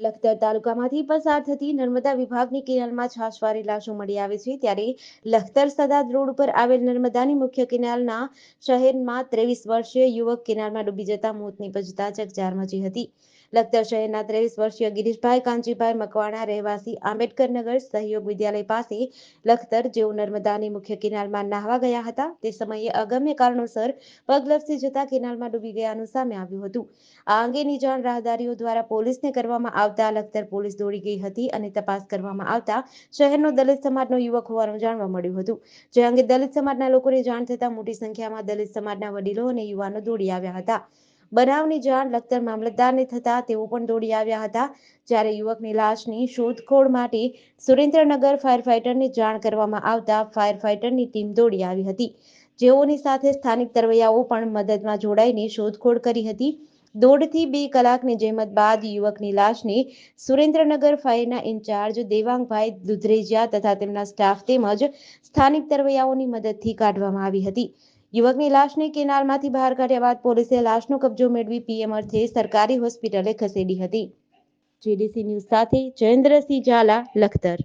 લખતર તાલુકામાંથી પસાર થતી નર્મદા વિભાગની કેનાલમાં છાશવારી લાશો મળી આવે છે. ત્યારે લખતર સદાદ રોડ ઉપર આવેલ નર્મદાની મુખ્ય કેનાલના શહેરમાં ત્રેવીસ વર્ષીય યુવક કેનાલમાં ડૂબી જતા મોત નિપજતા ચકચાર મચી હતી. લખતર શહેરના ત્રેવીસ વર્ષીય ગિરીશભાઈ કાંજીભાઈ મકવાણા રહેવાસી આંબેડકરનગર સહયોગ વિદ્યાલય પાસે લખતર જેઓ નર્મદાની મુખ્ય કેનાલમાં નાહવા ગયા હતા તે સમયે અગમ્ય કારણોસર પગ લપસી જતા કેનાલમાં ડૂબી ગયાનું સામે આવ્યું હતું. આ અંગેની જાણ રાહદારીઓ દ્વારા પોલીસને કરવામાં આવતા લખતર પોલીસ દોડી ગઈ હતી અને તપાસ કરવામાં આવતા શહેરનો દલિત સમાજનો યુવક હોવાનું જાણવા મળ્યું હતું. જે અંગે દલિત સમાજના લોકોને જાણ થતાં મોટી સંખ્યામાં દલિત સમાજના વડીલો અને યુવાનો દોડી આવ્યા હતા. બનાવની જાણ લખતર મામલતદારને થતા તેઓ પણ દોડી આવ્યા હતા, જ્યારે યુવકની લાશની શોધખોળ માટે સુરેન્દ્રનગર ફાયર ફાઇટરને જાણ કરવામાં આવતા ફાયર ફાઇટરની ટીમ દોડી આવી હતી. જેઓની સાથે સ્થાનિક તરવૈયાઓ પણ મદદમાં જોડાઈને શોધખોળ કરી હતી. દોઢથી બે કલાકની જહેમત બાદ યુવકની લાશને સુરેન્દ્રનગર ફાયરના ઇન્ચાર્જ દેવાંગભાઈ દુધરેજિયા તથા તેમના સ્ટાફ તેમજ સ્થાનિક તરવૈયાઓની મદદથી કાઢવામાં આવી હતી. યુવકની લાશને કેનાલમાંથી બહાર કાઢ્યા બાદ પોલીસે લાશનો કબજો મેળવી પીએમ અર્થે સરકારી હોસ્પિટલે ખસેડી હતી. જીડીસી ન્યૂઝ સાથે જયેન્દ્રસિંહ ઝાલા, લખતર.